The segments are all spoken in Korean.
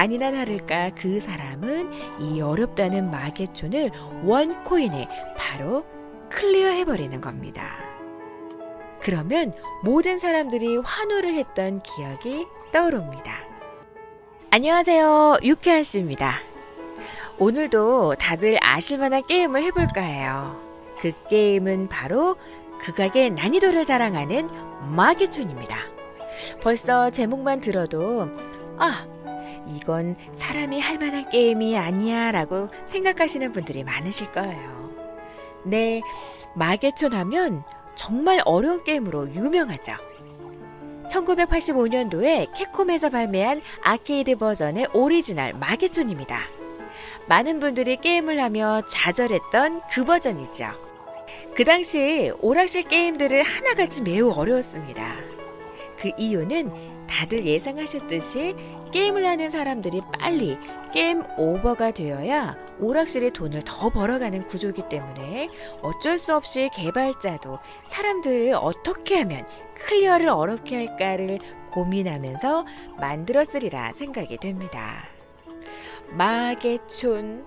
아니나 다를까 그 사람은 이 어렵다는 마계촌을 원코인에 바로 클리어해버리는 겁니다. 그러면 모든 사람들이 환호를 했던 기억이 떠오릅니다. 안녕하세요. 유쾌한 씨입니다. 오늘도 다들 아실만한 게임을 해볼까 해요. 그 게임은 바로 극악의 난이도를 자랑하는 마계촌입니다. 벌써 제목만 들어도 아, 이건 사람이 할 만한 게임이 아니야 라고 생각하시는 분들이 많으실 거예요. 네, 마계촌 하면 정말 어려운 게임으로 유명하죠. 1985년도에 캡콤에서 발매한 아케이드 버전의 오리지널 마계촌입니다. 많은 분들이 게임을 하며 좌절했던 그 버전이죠. 그 당시 오락실 게임들을 하나같이 매우 어려웠습니다. 그 이유는 다들 예상하셨듯이 게임을 하는 사람들이 빨리 게임 오버가 되어야 오락실에 돈을 더 벌어가는 구조이기 때문에 어쩔 수 없이 개발자도 사람들을 어떻게 하면 클리어를 어렵게 할까를 고민하면서 만들었으리라 생각이 됩니다. 마계촌.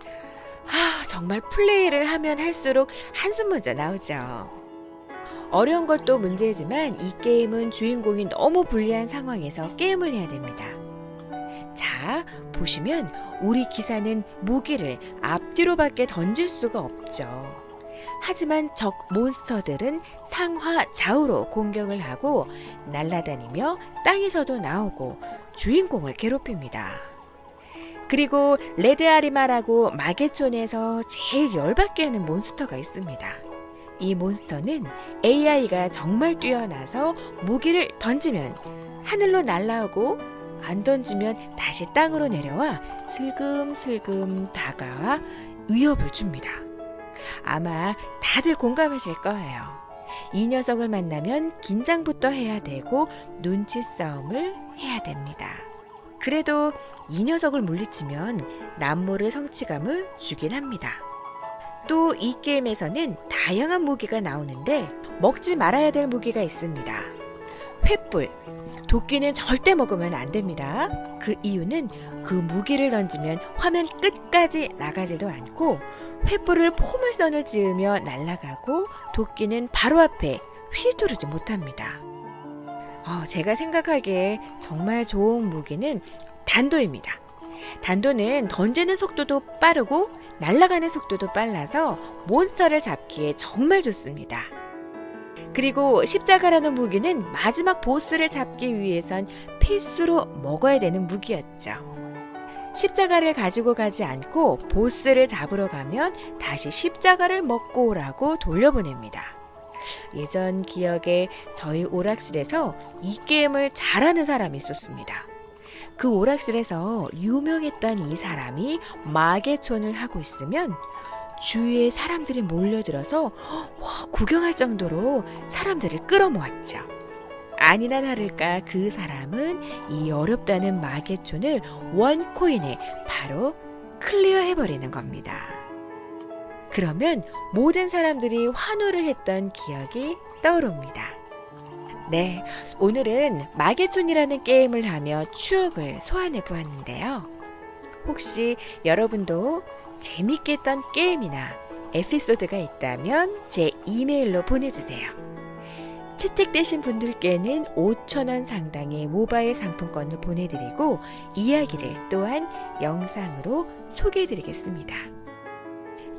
아, 정말 플레이를 하면 할수록 한숨 먼저 나오죠. 어려운 것도 문제지만 이 게임은 주인공이 너무 불리한 상황에서 게임을 해야 됩니다. 자, 보시면 우리 기사는 무기를 앞뒤로 밖에 던질 수가 없죠. 하지만 적 몬스터들은 상하 좌우로 공격을 하고 날아다니며 땅에서도 나오고 주인공을 괴롭힙니다. 그리고 레드 아리마라고 마계촌에서 제일 열받게 하는 몬스터가 있습니다. 이 몬스터는 AI가 정말 뛰어나서 무기를 던지면 하늘로 날아오고 안 던지면 다시 땅으로 내려와 슬금슬금 다가와 위협을 줍니다. 아마 다들 공감하실 거예요. 이 녀석을 만나면 긴장부터 해야 되고 눈치 싸움을 해야 됩니다. 그래도 이 녀석을 물리치면 남모를 성취감을 주긴 합니다. 또 이 게임에서는 다양한 무기가 나오는데 먹지 말아야 될 무기가 있습니다. 횃불. 도끼는 절대 먹으면 안 됩니다. 그 이유는 그 무기를 던지면 화면 끝까지 나가지도 않고 횃불을 포물선을 지으며 날아가고 도끼는 바로 앞에 휘두르지 못합니다. 어, 제가 생각하기에 정말 좋은 무기는 단도입니다. 단도는 던지는 속도도 빠르고 날아가는 속도도 빨라서 몬스터를 잡기에 정말 좋습니다. 그리고 십자가라는 무기는 마지막 보스를 잡기 위해선 필수로 먹어야 되는 무기였죠. 십자가를 가지고 가지 않고 보스를 잡으러 가면 다시 십자가를 먹고 오라고 돌려보냅니다. 예전 기억에 저희 오락실에서 이 게임을 잘하는 사람이 있었습니다. 그 오락실에서 유명했던 이 사람이 마계촌을 하고 있으면 주위에 사람들이 몰려들어서 와, 구경할 정도로 사람들을 끌어모았죠. 아니나 다를까 그 사람은 이 어렵다는 마계촌을 원코인에 바로 클리어해버리는 겁니다. 그러면 모든 사람들이 환호를 했던 기억이 떠오릅니다. 네, 오늘은 마계촌이라는 게임을 하며 추억을 소환해 보았는데요. 혹시 여러분도 재밌게 했던 게임이나 에피소드가 있다면 제 이메일로 보내주세요. 채택되신 분들께는 5,000원 상당의 모바일 상품권을 보내드리고 이야기를 또한 영상으로 소개해드리겠습니다.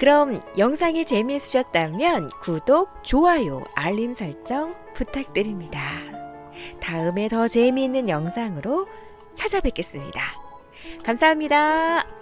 그럼 영상이 재미있으셨다면 구독, 좋아요, 알림 설정 부탁드립니다. 다음에 더 재미있는 영상으로 찾아뵙겠습니다. 감사합니다.